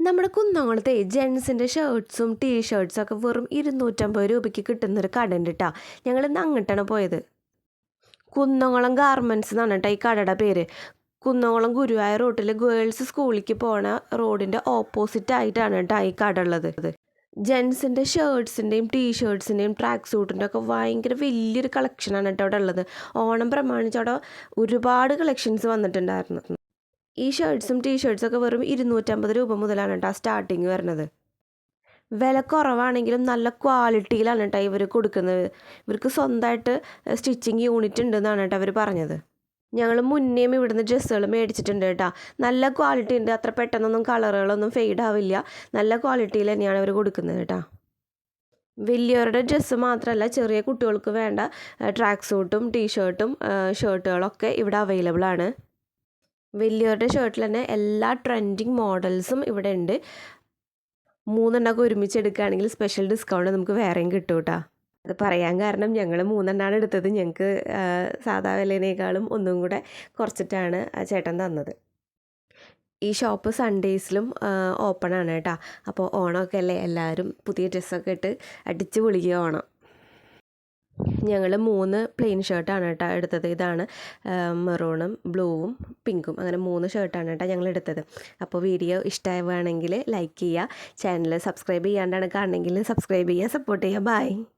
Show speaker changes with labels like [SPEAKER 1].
[SPEAKER 1] നമ്മുടെ കുന്നംകുളത്തെ ജെൻസിന്റെ ഷർട്ട്സും ടീ ഷർട്ട്സും ഒക്കെ വെറും ഇരുന്നൂറ്റമ്പത് രൂപയ്ക്ക് കിട്ടുന്നൊരു കട ഉണ്ട് കേട്ടോ ഞങ്ങൾ ഇന്ന് അങ്ങോട്ടാണ് പോയത്. കുന്നംകുളം ഗാർമെന്റ്സ് എന്നാണ് കേട്ടോ ഈ കടയുടെ പേര്. കുന്നംകുളം ഗുരുവായ റോട്ടിൽ ഗേൾസ് സ്കൂളിലേക്ക് പോണ റോഡിന്റെ ഓപ്പോസിറ്റ് ആയിട്ടാണ് കേട്ടോ ഈ കട ഉള്ളത്. ജെൻസിന്റെ ഷർട്ട്സിന്റെയും ടീ ഷർട്ട്സിന്റെയും ട്രാക്ക് സൂട്ടിന്റെ ഒക്കെ ഭയങ്കര വലിയൊരു കളക്ഷനാണ് കേട്ടോ അവിടെ ഉള്ളത്. ഓണം പ്രമാണിച്ച് അവിടെ ഒരുപാട് കളക്ഷൻസ് വന്നിട്ടുണ്ടായിരുന്നു. ഈ ഷർട്ട്സും ടീ ഷർട്ട്സൊക്കെ വെറും ഇരുന്നൂറ്റമ്പത് രൂപ മുതലാണ് കേട്ടോ സ്റ്റാർട്ടിങ് വരുന്നത്. വില കുറവാണെങ്കിലും നല്ല ക്വാളിറ്റിയിലാണ് കേട്ടോ ഇവർ കൊടുക്കുന്നത്. ഇവർക്ക് സ്വന്തമായിട്ട് സ്റ്റിച്ചിങ് യൂണിറ്റ് ഉണ്ടെന്നാണ് കേട്ടോ അവർ പറഞ്ഞത്. ഞങ്ങൾ മുന്നേയും ഇവിടുന്ന് ഡ്രസ്സുകൾ മേടിച്ചിട്ടുണ്ട് കേട്ടോ നല്ല ക്വാളിറ്റി ഉണ്ട്. അത്ര പെട്ടെന്നൊന്നും കളറുകളൊന്നും ഫെയ്ഡ് ആവില്ല. നല്ല ക്വാളിറ്റിയിൽ തന്നെയാണ് അവർ കൊടുക്കുന്നത് കേട്ടോ വലിയവരുടെ ഡ്രസ്സ് മാത്രമല്ല ചെറിയ കുട്ടികൾക്ക് വേണ്ട ട്രാക്ക് സൂട്ടും ടീഷർട്ടും ഷർട്ടുകളൊക്കെ ഇവിടെ അവൈലബിൾ ആണ്. വലിയവരുടെ ഷർട്ടിൽ തന്നെ എല്ലാ ട്രെൻഡിങ് മോഡൽസും ഇവിടെ ഉണ്ട്. മൂന്നെണ്ണമൊക്കെ ഒരുമിച്ച് എടുക്കുകയാണെങ്കിൽ സ്പെഷ്യൽ ഡിസ്കൗണ്ട് നമുക്ക് വേറെയും കിട്ടും കേട്ടോ. അത് പറയാൻ കാരണം ഞങ്ങൾ മൂന്നെണ്ണമാണ് എടുത്തത്. ഞങ്ങൾക്ക് സാധാ വിലയിനേക്കാളും ഒന്നും കൂടെ കുറച്ചിട്ടാണ് ചേട്ടൻ തന്നത്. ഈ ഷോപ്പ് സൺഡേസിലും ഓപ്പൺ ആണ് കേട്ടോ. അപ്പോൾ ഓണമൊക്കെ അല്ലേ? എല്ലാവരും പുതിയ ഡ്രസ്സൊക്കെ ഇട്ട് അടിച്ച് പൊളിക്കുക ഓണം. ഞങ്ങൾ മൂന്ന് പ്ലെയിൻ ഷർട്ടാണ് കേട്ടോ എടുത്തത്. ഇതാണ് മെറൂണും ബ്ലൂവും പിങ്കും അങ്ങനെ മൂന്ന് ഷർട്ടാണ് കേട്ടോ ഞങ്ങൾ എടുത്തത്. അപ്പോൾ വീഡിയോ ഇഷ്ടമാവുകയാണെങ്കിൽ ലൈക്ക് ചെയ്യുക ചാനൽ സബ്സ്ക്രൈബ് ചെയ്യാണ്ടാണ് കാണണമെങ്കിൽ സബ്സ്ക്രൈബ് ചെയ്യുക സപ്പോർട്ട് ചെയ്യുക ബൈ